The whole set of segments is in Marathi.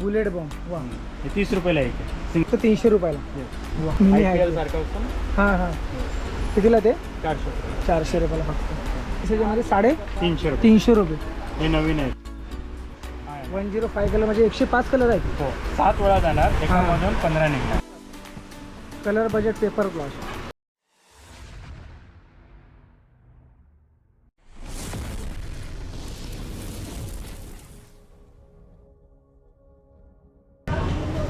बुलेट बॉम्ब वा. हे तीस रुपयाला एक आहे. सिंग- तीनशे रुपयाला. वा मिनी आहे IPL सारखं असतं ना? हां हां. कितीला ते? चारशे रुपये. चारशे रुपयाला फक्त. त्याच्यामध्ये साडे तीनशे रुपये. तीनशे रुपये. हे नवीन आहे. वन झिरो फाय कलर म्हणजे एकशे पाच कलर आहेत. हो. सात वेळा जाणार. एकामधून पंधरा निघणार. कलर बजेट पेपर ब्लाउज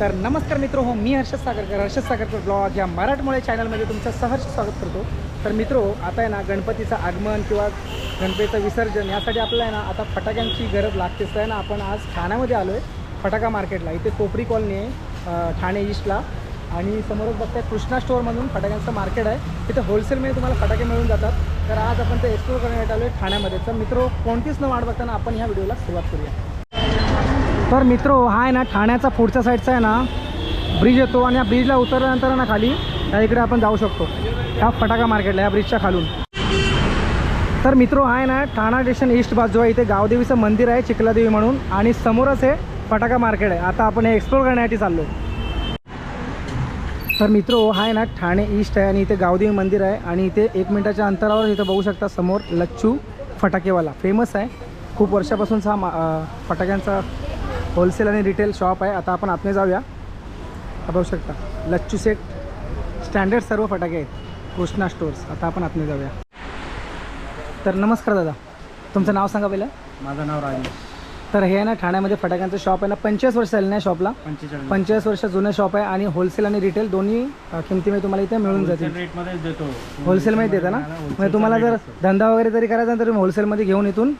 तर नमस्कार मित्र हो मी हर्षद सागरकर हर्षद सागरकर ब्लॉग या मराठमोळे चॅनलमध्ये तुमचं सहर्ष स्वागत करतो. तर मित्रो आता आहे ना गणपतीचं आगमन किंवा गणपतीचं विसर्जन यासाठी आपल्याला आहे ना आता फटाक्यांची गरज लागतेच. आहे ना आपण आज ठाण्यामध्ये आलो आहे फटाका मार्केटला. इथे कोपरी कॉलनी आहे ठाणे ईस्टला आणि समोरच बघताय कृष्णा स्टोअरमधून फटाक्यांचं मार्केट आहे. तिथे होलसेलमध्ये तुम्हाला फटाके मिळून जातात. तर आज आपण ते एक्सप्लोर करण्यात आलो आहे ठाण्यामध्ये. तर मित्रो कोणतीच न वाट बघताना आपण ह्या व्हिडिओला सुरुवात करूया. तर मित्र हा आहे ना ठाण्याचा पुढच्या साईडचा आहे ना ब्रिज येतो आणि या ब्रिजला उतरल्यानंतर ना खाली त्या इकडे आपण जाऊ शकतो. ह्या फटाका मार्केटला या ब्रिजच्या खालून. तर मित्रो आहे ना ठाणा स्टेशन ईस्ट बाजू आहे. इथे गावदेवीचं मंदिर आहे चिखलादेवी म्हणून. आणि समोरच हे फटाका मार्केट आहे. आता आपण हे एक्सप्लोर करण्यासाठी चाललो तर मित्रो आहे ना ठाणे ईस्ट आहे आणि इथे गावदेवी मंदिर आहे. आणि इथे एक मिनिटाच्या अंतरावर इथं बघू शकता समोर लच्छू फटाकेवाला. फेमस आहे. खूप वर्षापासूनचा हा मा फटाक्यांचा होलसेल आणि रिटेल शॉप आहे. आता आपण आतमध्ये जाऊया. बघू शकता. लच्चू सेट स्टँडर्ड सर्व फटाके आहेत. कृष्णा स्टोर्स आता आपण आतमध्ये जाऊया. तर नमस्कार दादा. तुमचं नाव सांगा पहिलं. माझं नाव राजेश. तर हे आहे ना ठाण्यामध्ये फटाक्यांचं शॉप आहे ना पंचवीस वर्ष झाले ना शॉपला पंचेचाळीस पंचेचाळीस वर्ष जुनं शॉप आहे आणि होलसेल आणि रिटेल दोन्ही किमतीमध्ये तुम्हाला इथे मिळून जातील. रेटमध्येच देतो. होलसेलमध्ये देता ना? म्हणजे तुम्हाला जर धंदा वगैरे जरी करायचा तर तुम्ही होलसेलमध्ये घेऊन इथून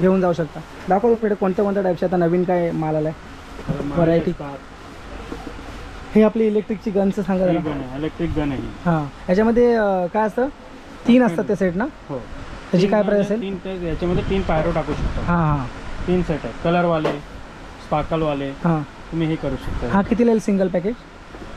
घेऊन जाऊ शकता. दाखवतो पुढे कोणत्या कोणत्या टाईपचे आता नवीन काय माल आला आहे व्हरायटी हे आपली इलेक्ट्रिकची गनचं सांगा आहे इलेक्ट्रिक गन आहे ही. याच्यामध्ये काय असतं? तीन असतात ते सेट ना? हो. त्याची काय प्राईस म्हणजे असेल? तीन ते याच्यामध्ये तीन पायरो टाकू शकतो. हां हां. तीन सेट आहेत. कलरवाले स्पार्कलवाले हां. तुम्ही हे करू शकता. हा कितीला येईल सिंगल पॅकेज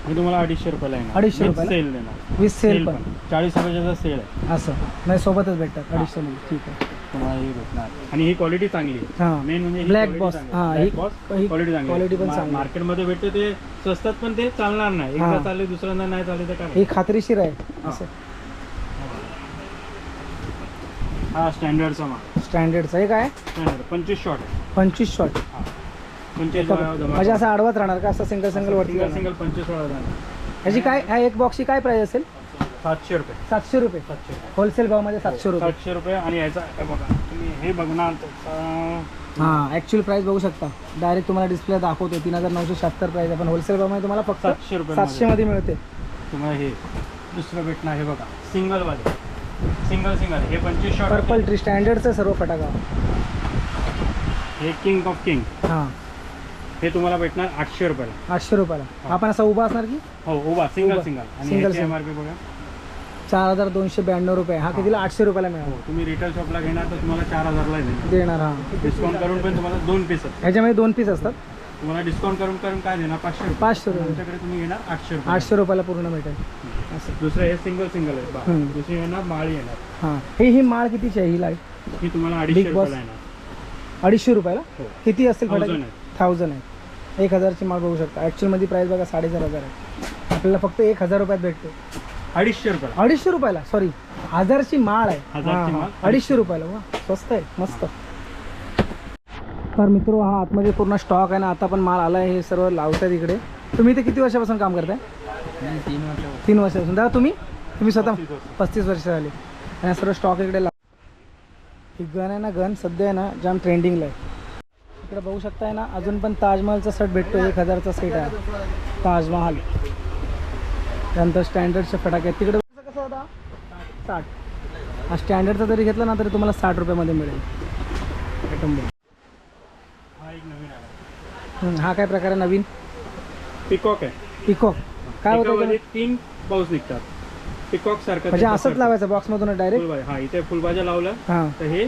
मी तुम्हाला अडीचशे रुपयाला येणार. अडीचशे रुपयाला? सेल देणार. वीस सेल पण. चाळीस रुपयाचा सेल आहे. असं. नाही सोबतच भेटतात. अडीचशेमध्ये ठीक आहे. तुम्हाला हे भेटणार. आणि ही क्वालिटी चांगली हां. मेन म्हणजे Black boss. हां, क्वालिटी चांगली quality पण चांगली. मार्केटमध्ये भेटते ते स्वस्तात पण ते चालणार नाही. एकदा. चालले दुसऱ्यांदा नाही चालले तर काय ही खात्रीशीर आहे. असं. हा स्टँडर्डचा माल. स्टँडर्डचं हे काय? स्टँडर्ड पंचवीस शॉट पंचवीस शॉट म्हणजे असं आडवाच राहणार का? असं सिंगल सिंगल वरती सिंगल पंचवीस ह्याची काय ह्या एक बॉक्सची काय प्राइस असेल? सातशे रुपये. सातशे रुपये. सातशे रुपये. होलसेल भावमध्ये सातशे रुपये. सातशे रुपये आणि याचा हे बघा तुम्ही हे बघणार त्याचा हां ॲक्च्युअल प्राइस बघू शकता. डायरेक्ट तुम्हाला डिस्प्ले दाखवतो तीन हजार नऊशे शहात्तर प्राइस आहे. पण होलसेल भावमध्ये तुम्हाला फक्त सातशे रुपये सातशेमध्ये मिळते. तुम्हाला हे दुसरं भेटणार हे बघा. सिंगल वाले सिंगल सिंगल हे पंचवीस शॉट पर्पल ट्री स्टँडर्डचं सर्व फटाका. हे किंग ऑफ किंग हां. हे तुम्हाला भेटणार आठशे रुपयाला. आठशे रुपयाला. आपण असा उभा असणार की? हो उभा सिंगल उभा. सिंगल आणि Single, M single. R P बघा. चार हजार दोनशे ब्याण्णव रुपये. हा कितीला? आठशे रुपयाला हो मिळाला तुम्ही रिटेल शॉपला घेणार तर तुम्हाला चार हजारला देणार देणार हां. डिस्काउंट करून पण तुम्हाला दोन पीस ह्याच्यामध्ये दोन पीस असतात. तुम्हाला डिस्काउंट करून करून काय देणार? पाचशे रुपये. पाचशे रुपये. तुमच्याकडे तुम्ही घेणार आठशे रुपये. आठशे रुपयाला पूर्ण भेटेल. असं. दुसरं हे सिंगल सिंगल आहे बा. हम्म. दुसरी येणार माळी येणार. हां. हे ही माळ कितीची आहे? ही लाइट ही तुम्हाला अडीचशे Big Boss. रुपयाला येणार. अडीचशे रुपयाला? हो. किती असतील Thousand फटाके? आहे. थाउजंड आहे. एक हजारची माळ बघू शकता. ॲक्च्युअलमध्ये प्राईस बघा साडेचार हजार आहे. आपल्याला फक्त एक हजार रुपयात भेटते. अडीचशे रुपयाला. अडीचशे रुपयाला सॉरी हजारची माळ आहे. हजारची हां, हां. अडीचशे रुपयाला वा स्वस्त आहे मस्त. तर मित्र हा आतमध्ये पूर्ण स्टॉक आहे ना आता पण माल आला आहे हे सर्व लावतात इकडे. तुम्ही इथे किती वर्षापासून काम करताय? तीन वर्ष तीन वर्षापासून. दादा तुम्ही? तुम्ही स्वतः पस्तीस वर्ष. पस्तीस वर्ष झाली. आणि हा सर्व स्टॉक इकडे लाव ही गन आहे ना गन सध्या आहे ना जाम ट्रेंडिंगला आहे. इकडे बघू शकताय ना अजून पण ताजमहलचा सेट भेटतो एक हजारचा सेट आहे. ताजमहल. त्यानंतर स्टँडर्डचे फटाके आहेत तिकडे कसं होता? साठ. हा स्टँडर्डचा जरी घेतला ना तरी तुम्हाला साठ रुपयामध्ये मिळेल. कुटुंब हा हा काय प्रकार आहे नवीन? पिकॉक आहे. पिकॉक काय होतं? तीन पाऊस निघतात. पिकॉक सारखं म्हणजे असंच लावायचं बॉक्समधून डायरेक्ट हा इथे फुलभाज्या लावल्या हां. तर हे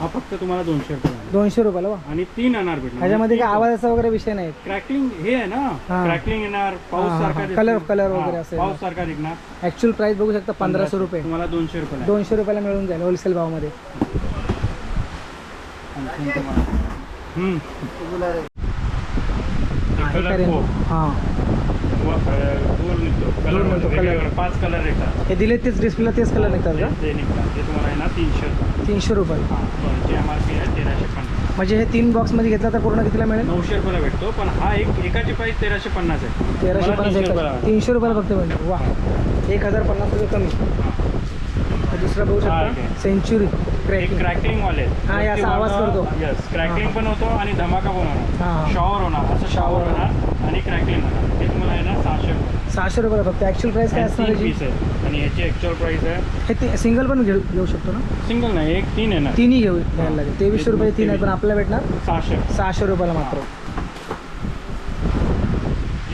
हा फक्त तुम्हाला दोनशे रुपये. दोनशे रुपयाला वा आणि तीन अनार भेटणार ह्याच्यामध्ये काय आवाजाचा वगैरे विषय नाही क्रॅकलिंग हे आहे ना हा. क्रॅकलिंग येणार पाऊस हा, सारखा. दिसणार. Color- color हा, वगैरे असेल. पाऊस सारखा दिसणार ॲक्च्युअल प्राईस बघू शकता पंधराशे रुपये तुम्हाला दोनशे रुपये. दोनशे रुपयाला मिळून जाईल होलसेल भावामध्ये आणखीन तुम्हाला- हम्म. हे. हां निघतो दूर कलर. पाच कलर हे दिले तेच डिस्प्लेला तेच कलर निघतात का? ते निघतात. ते तुम्हाला आहे ना तीनशे रुपये. तीनशे रुपये. हां जे एम आर पी आहे तेराशे पन्नास. म्हणजे हे तीन बॉक्समध्ये घेतला तर पूर्ण कितीला मिळेल? नऊशे रुपयाला भेटतो पण हा एक एकाची प्राईस तेराशे पन्नास आहे. तेराशे पन्नास तीनशे रुपयाला फक्त मिळेल. वा एक हजार पन्नास रुपये कमी. दुसरा बघू शकता. सेंचुरी एक क्रॅकिंग वाले हा, असा आवाज करतो. यस क्रॅकलिंग पण होतो आणि धमाका पण होणार. हा. शॉवर होणार असं शॉवर. होणार आणि क्रॅकलिंग होणार. हे तुम्हाला आहे ना सहाशे रुपये. सहाशे रुपयाला फक्त. ॲक्च्युअल प्राईस काय आणि असणार याची? पीस आहे आणि याची ॲक्च्युअल प्राईस आहे. हे ती सिंगल पण घेऊ घेऊ शकतो ना? सिंगल नाही एक तीन आहे ना तिन्ही घेऊ घ्यायला लागेल. तेवीसशे रुपये तीन आहे पण आपल्याला भेटणार सहाशे. सहाशे रुपयाला मात्र.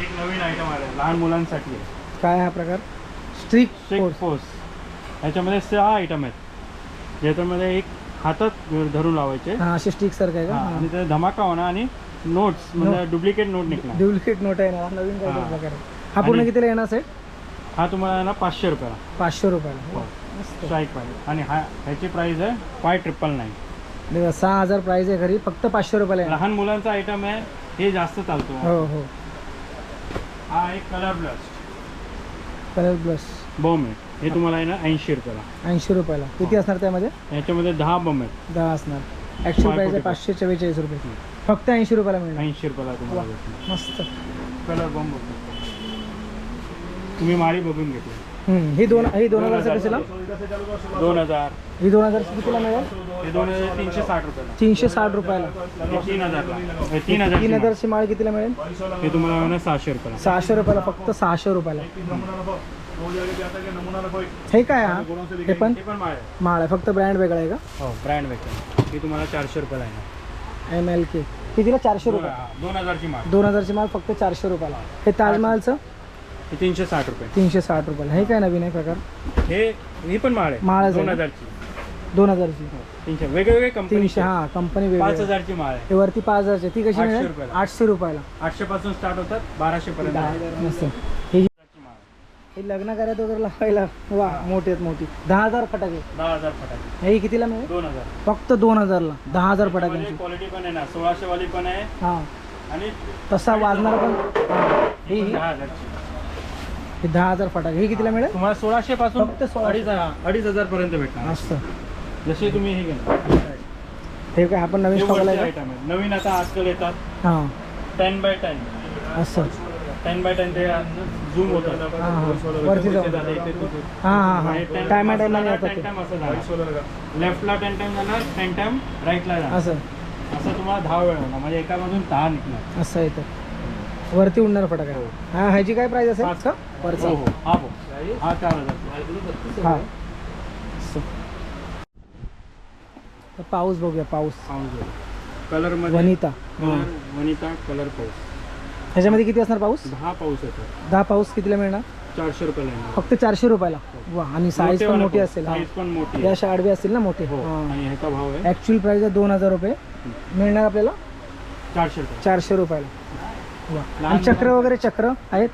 एक नवीन आयटम आले लहान मुलांसाठी. आहे. काय हा प्रकार? स्ट्रिक स्ट्रिक फोर्स ह्याच्यामध्ये सहा आयटम आहेत. ज्याच्यामध्ये एक हातात धरून लावायचे. हा असे स्टिक सारखं आहे हा, का आणि ते धमाका होणार आणि नोट्स म्हणजे डुप्लिकेट नोट निघणार. डुप्लिकेट नोट आहे ना नवीन काय हा. प्रकार आहे. हा पूर्ण आणि- कितीला येणार सेट हा तुम्हाला ना पाचशे रुपयाला. पाचशे रुपयाला. हो. मस्त. स्ट्राईक पाहिजे आणि हा ह्याची प्राइस आहे फाय ट्रिपल नाईन सहा हजार प्राइस आहे घरी फक्त पाचशे रुपयाला येणार. लहान मुलांचा आयटम आहे हे जास्त चालतो. हो हो. हा एक colour blast colour plus bomb आहे हे तुम्हाला आहे ना ऐंशी रुपयाला. ऐंशी रुपयाला. किती असणार त्यामध्ये? ह्याच्यामध्ये दहा बॉम्ब आहेत. दहा असणार. आहे 545. पाचशे चव्वेचाळीस रुपये. फक्त ऐंशी रुपयाला मिळणार. ऐंशी रुपयाला तुम्हाला भेटणार मस्त. कलर होतो. तुम्ही माळी बघून घेतली. हम्म, ही दोन ही दोन कशाला? दोन हजार. ही दोन हजार कितीला मिळेल? हे दोन हजार तीनशे साठ रुपयाला. तीनशे साठ रुपयाला. हे तीन हजारला. हे तीन हजार तीन हजारची माळ. कितीला मिळेल? हे तुम्हाला सहाशे रुपयाला. सहाशे रुपयाला फक्त सहाशे रुपयाला. हे काय हा? हे पण? हे माळ आहे. माळ फक्त ब्रँड वेगळा आहे का? हो ब्रँड वेगळं हे तुम्हाला चारशे रुपयाला आहे एम एल के कितीला? चारशे रुपये. दोन हजारची माळ. दोन हजारची माल फक्त चारशे रुपयाला. हे ताजमहालचं? हे तीनशे साठ रुपये. तीनशे साठ रुपयाला. हे काय नवीन आहे प्रकार? हे ही पण माळ आहे. आहे दोन? हजारची. दोन हजारची. तीनशे. वेगवेगळे कंपनी तीनशे हा कंपनी पाच हजारची माळ आहे. हे वरती पाच हजारची ती कशी आठशे मिळेल? रुपयाला. आठशे रुपयाला. आठशे पासून स्टार्ट होतात बाराशे पर्यंत ही हे लग्न करायचं वगैरे लावायला वा मोठी आहेत मोठी. दहा हजार फटाके. दहा हजार फटाके. हे कितीला मिळेल? दोन हजार. फक्त दोन हजारला. दहा हजार फटाक्यांची. क्वालिटी पण आहे ना. सोळाशे वाली पण आहे. हा. आणि तसा वाजणार पण? हा. दहा हजारची. ही दहा हजार फटाके. ही कितीला मिळेल? तुम्हाला सोळाशे पासून फक्त सोळाशे. अडीच हा, अडीच हजार पर्यंत भेटणार. मस्त. जसे तुम्ही हे घेणार. हे काय आपण नवीन स्टॉक आलाय का? आयटम आहे नवीन आता आजकाल येतात. हां. टेन बाय टेन असं. टेन बाय टेन ते झूम होतात. हा, हा. वरती जाऊन. इथे- इथे- इथे. हां हां. आणि हां 10 टायमा जाणार, येतात 10 ते. time असं. लेफ्टला टेन टाइम जाणार टेन टाइम राईटला जाणार असं. असं तुम्हाला दहा वेळ होणार म्हणजे एकामधून दहा निघणार. असं येतं वरती उडणार फटाका हा. ह्याची काय प्राइस असेल? पाच. का वरचा. हो, हो. हा बो हा चार हजार. हा. असं. तर पाऊस. बघूया. पाऊस कलरमध्ये वनिता. कलर वनिता कलर पाऊस. ह्याच्यामध्ये किती असणार पाऊस? दहा पाऊस येतो दहा पाऊस कितीला मिळणार? चारशे रुपयाला येणार. फक्त चारशे रुपयाला. वा आणि साईज पण मोठी असेल साईज पण मोठी या आहे. अशा आडवे असतील ना मोठे? हो आणि ह्याचा भाव आहे? ॲक्च्युअल प्राइस आहे दोन हजार रुपये. मिळणार आपल्याला? चारशे रुपये. चारशे रुपयाला. वा. लहान आणि चक्र वगैरे चक्र आहेत?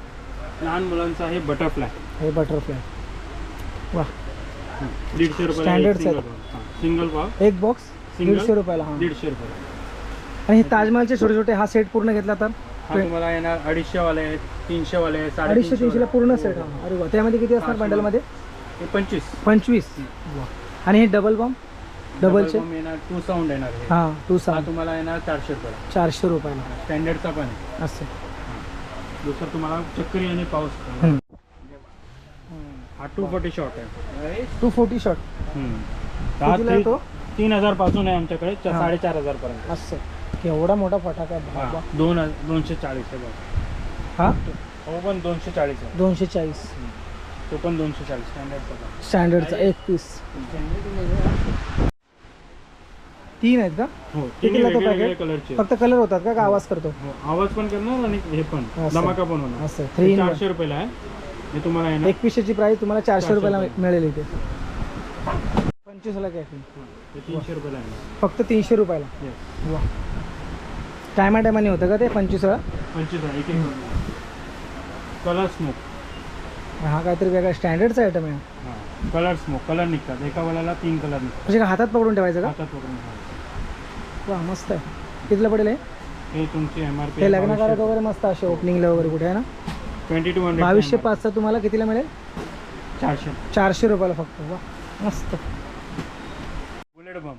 लहान मुलांचा आहे बटरफ्लाय हे बटरफ्लाय वा. दीडशे Standard रुपये set. सिंगल एक बॉक्स Single? दीडशे रुपयाला हा. दीडशे रुपये आणि हे ताजमहलचे छोटे छोटे हा सेट पूर्ण घेतला तर? हा तुम्हाला येणार अडीचशे वाले आहेत तीनशे वाले आहेत. अडीचशे तीनशेला पूर्ण. सेट अरे वा. त्यामध्ये किती असणार आहेत. हे पंचवीस. पंचवीस. आणि हे डबल बॉम्ब डबलचे येणार टू साऊंड येणार हे. हां टू हा तुम्हाला येणार चारशे रुपयाला. चारशे रुपयाला. स्टँडर्डचा पण आहे. असं. दुसरं तुम्हाला चक्री आणि पाऊस. हम्म. हा टू फोर्टी शॉट आहे. टू फोर्टी शॉट हम्म. हा कितीला तो? तीन हजारपासून आहे आमच्याकडे चा- हा. साडेचार हजार पर्यंत. असं. केवढा मोठा फटाका आहे बाबा. दोन दोनशे चाळीस आहे बघ. हा? हो पण दोनशे चाळीस आहे. दोनशे चाळीस. तो पण दोनशे चाळीस स्टँडर्डचा स्टँडर्डचा एक पीस तीन आहेत का? हो कितीला तो वेगवेगळे packet? कलरचे फक्त कलर होतात का? का आवाज करतो? हो, आवाज पण करणार आणि हे पण. असं. धमाका पण होणार. असं थ्री इन चारशे रुपयाला आहे. हे तुम्हाला आहे ना एक पिशेची प्राइस तुम्हाला चारशे चारशे रुपयाला रुपये. मिळेल इथे. पंचवीसला काय हे तीनशे रुपयाला आहे. फक्त तीनशे रुपयाला. Yes. वा. टायमा टायमाने होतं का ते? पंचवीस वेळा पंचवीस आहे एक एक कलर स्मोक हा काहीतरी वेगळा स्टँडर्डचा आयटम आहे. हां कलर स्मोक कलर निघतात. एका वेळेला तीन कलर निघतात. म्हणजे का हातात पकडून ठेवायचं का? हातात पकडून. वा मस्त आहे. कितीला पडेल हे? हे तुमची एम आर पी लग्नाकारात वगैरे मस्त असे ओपनिंगला वगैरे कुठे आहे ना? ट्वेंटी टू हंड्रेड बावीसशे पाचचा तुम्हाला कितीला मिळेल? चारशे. चारशे रुपयाला फक्त. वा मस्त. बुलेट बम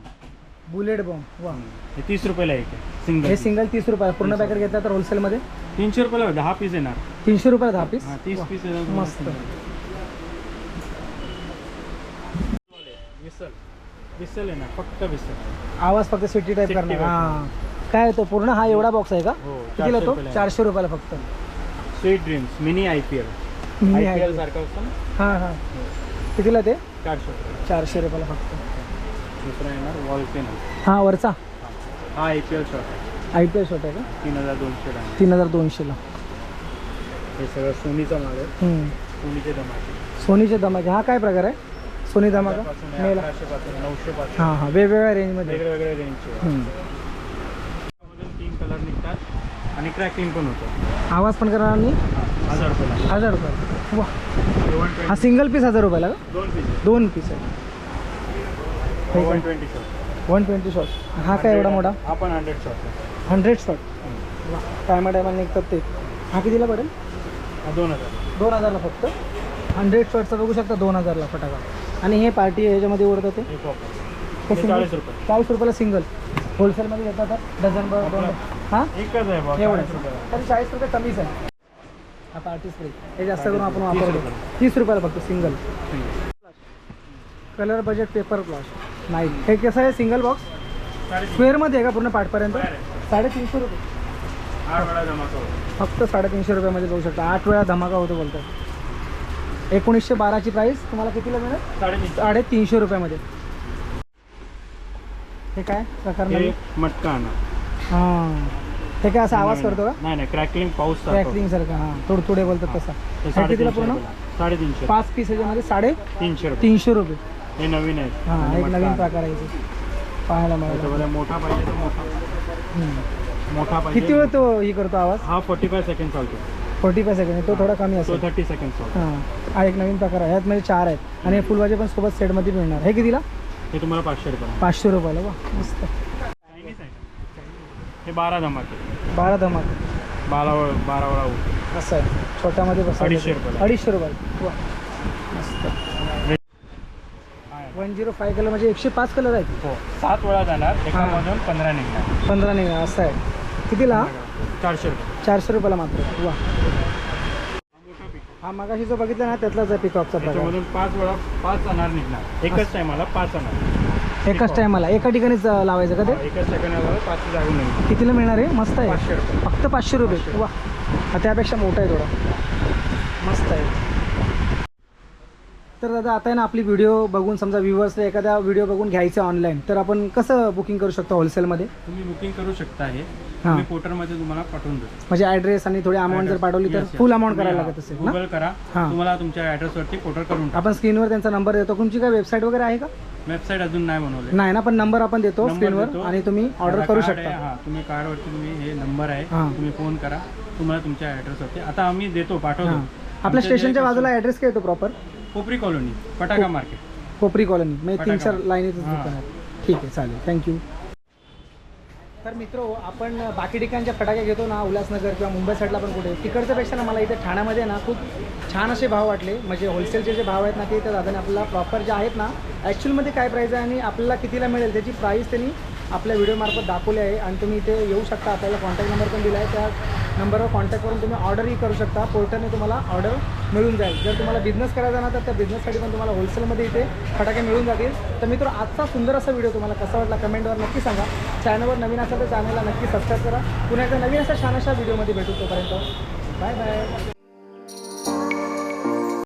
बुलेट बॉम्ब वा. हे तीस रुपयाला एक आहे सिंगल हे सिंगल तीस रुपये पूर्ण पॅकेट घेतला तर होलसेलमध्ये तीनशे रुपयाला दहा पीस येणार. तीनशे रुपयाला दहा पीस हा तीस पीस मस्त. विसल. विसल येणार फक्त विसल. आवाज फक्त सिटी टाईप City करणार. type. हां. काय तो पूर्ण हा एवढा बॉक्स आहे का? हो कितीला तो? रुपयाला चारशे रुपयाला फक्त. Sweet dreams mini I P L I. P L सारखं असतं ना? हां हां. कितीला ते? चारशे रुपये चारशे रुपयाला फक्त. दुसरा येणार वॉल हां वरचा? हा आय पी एल शॉट आहे. आय पी एल शॉट आहे का? तीन हजार दोनशे तीन हजार दोनशेला. हे सगळं सोनीचा माल आहे. हम्म. सोनीचे धमाके. सोनीचे धमाके. हा काय प्रकार आहे? सोनी धमाका? पासून मेला. अकराशे पासून नऊशे पासून हां हां. वेगवेगळ्या रेंजमध्ये वेगवेगळ्या रेंजचे हम्म. त्यामधून तीन कलर निघतात आणि क्रॅकिंग पण होतं. आवाज पण करणार आणि हजार रुपयाला. हजार रुपये वा. हा सिंगल पीस हजार रुपयाला का? दोन पीस दोन पीस आहे. One twenty shot one twenty shot हा काय एवढा मोठा? हा पण हंड्रेड शॉट हंड्रेड शॉट टायमा टायमाला निघतात ते. हा कितीला पडेल? दोन हजार. दोन हजारला फक्त? हंड्रेड शॉटचा बघू शकता दोन हजारला फटाका. आणि हे पार्टी ह्याच्यामध्ये उडतं ते? चाळीस रुपये. चाळीस रुपयाला सिंगल होलसेलमध्ये घेतात डझन बर दोन हां? एकच आहे एवढं चाळीस रुपयाला. तरी चाळीस रुपये कमीच आहे. हा पार्टी स्प्रे हे जास्त करून आपण वापरतो. तीस रुपयाला फक्त सिंगल कलर बजेट पेपर क्लॉश नाही. हे कसं आहे? सिंगल बॉक्स स्क्वेअरमध्ये आहे का पूर्ण पाठपर्यंत. साडेतीनशे रुपये. फक्त साडेतीनशे रुपयामध्ये जाऊ शकता. आठ वेळा धमाका होतो बोलतात एकोणीसशे बाराची प्राईस तुम्हाला कितीला मिळेल? साडेतीन साडेतीनशे रुपयामध्ये. हे काय? प्रकार हे मटका हां. हे काय असा आवाज करतो का? नाही नाही क्रॅकलिंग पाऊस क्रॅकलिंग सारखं हां. तुडतुडे बोलतात तसा. कितीला पूर्ण? साडेतीनशे. पाच पीस ह्याच्यामध्ये साडे तीनशे तीनशे रुपये. हे नवीन आहे हां एक नवीन. प्रकार आहे इथे. पाहायला मिळाला. त्याच्यामध्ये मोठा पाहिजे तर मोठा. हम्म. मोठा पाहिजे किती वेळ तो ही करतो आवाज? हा फोर्टी फाय सेकंड चालतो. फोर्टी फाय सेकंड तो थोडा कमी तो असेल. थर्टी सेकंड चालतो. हां हा एक नवीन प्रकार आहे. ह्यात म्हणजे चार आहेत. आणि हे फुलभाजी पण सोबत सेटमध्ये मिळणार. हे कितीला? हे तुम्हाला पाचशे रुपये. पाचशे रुपयाला. वा मस्त. चायनीज आहे. हे बारा धमाके. बारा धमाक. बारा बारा वळा. असं आहे. छोट्यामध्ये बस अडीचशे रुपयाला. अडीचशे रुपयाला. वा मस्त. वन झिरो फाय कलर म्हणजे एकशे पाच कलर आहेत. हो सात वेळा जाणार. एकामधून पंधरा निघणार. पंधरा नाही असं आहे. कितीला? चारशे रुपये. चारशे रुपयाला मात्र. वा. हा मागाशी जो बघितला ना त्यातलाच आहे पिकॉपचा प्रकार. त्याच्यामधून पाच वेळा पाच अनार निघणार. एकच टायमाला पाच अनार. एकाच टायमाला. एका ठिकाणीच लावायचं का ते? एकाच पाच निघणार. कितीला मिळणार आहे? मस्त आहे. पाचशे रुपये. फक्त पाचशे रुपये. वा. हा त्यापेक्षा मोठा आहे थोडा. मस्त आहे. तर दादा आता आहे ना आपली व्हिडिओ बघून समजा व्ह्युअर्सला एखादा व्हिडिओ बघून घ्यायचं ऑनलाईन तर आपण कसं बुकिंग करू शकतो होलसेलमध्ये तुम्ही बुकिंग करू शकता हे. हां. तुम्ही पोर्टरमध्ये तुम्हाला पाठवून देतो म्हणजे ॲड्रेस आणि थोडी अमाऊंट जर पाठवली तर फुल अमाऊंट करायला लागत असेल ना? गुगल करा. हां. तुम्हाला तुमच्या ॲड्रेसवरती पोर्टर करून आपण स्क्रीनवर त्यांचा नंबर देतो. तुमची काय वेबसाईट वगैरे आहे का? वेबसाईट अजून नाही बनवले. नाही ना पण नंबर आपण देतो नंबर स्क्रीनवर देतो. आणि तुम्ही ऑर्डर करू शकता. हा तुम्ही कार्डवरती तुम्ही हे नंबर आहे. हां. तुम्ही फोन करा. तुम्हाला तुमच्या ॲड्रेसवरती आता आम्ही देतो पाठवतो. हां. आपल्या जे स्टेशनच्या बाजूला ॲड्रेस काय येतो प्रॉपर कोपरी कॉलनी पटाका मार्केट. कोपरी कॉलनी म्हणजे तीन चार फटाका. हां. दुकान आहे ठीक आहे चालेल. थँक्यू तर मित्र आपण बाकी ठिकाणच्या फटाके घेतो ना उल्हासनगर किंवा मुंबई साईडला पण कुठे. तिकडच्या पेक्षा ना मला इथे ठाण्यामध्ये ना खूप छान असे भाव वाटले. म्हणजे होलसेलचे जे भाव आहेत ना ते त्या दादाने आपल्याला प्रॉपर जे आहेत ना ॲक्च्युअलमध्ये काय प्राईस आहे आणि आपल्याला कितीला मिळेल त्याची प्राईस त्यांनी आपल्या व्हिडिओमार्फत दाखवली आहे. आणि तुम्ही इथे येऊ शकता आपल्याला कॉन्टॅक्ट नंबर पण दिला आहे. त्या नंबरवर कॉन्टॅक्ट करून तुम्ही ऑर्डरही करू शकता. पोर्टलने तुम्हाला ऑर्डर मिळून जाईल. जर तुम्हाला बिझनेस करायचा ना तर त्या बिझनेससाठी पण तुम्हाला होलसेलमध्ये इथे फटाके मिळून जातील. तर मित्र आजचा सुंदर असा व्हिडिओ तुम्हाला कसा वाटला कमेंटवर नक्की सांगा. चॅनलवर नवीन असेल तर चॅनलला नक्की सबस्क्राईब करा. पुन्हा एकदा नवीन असा छान अशा व्हिडिओमध्ये भेटू तोपर्यंत. Bye bye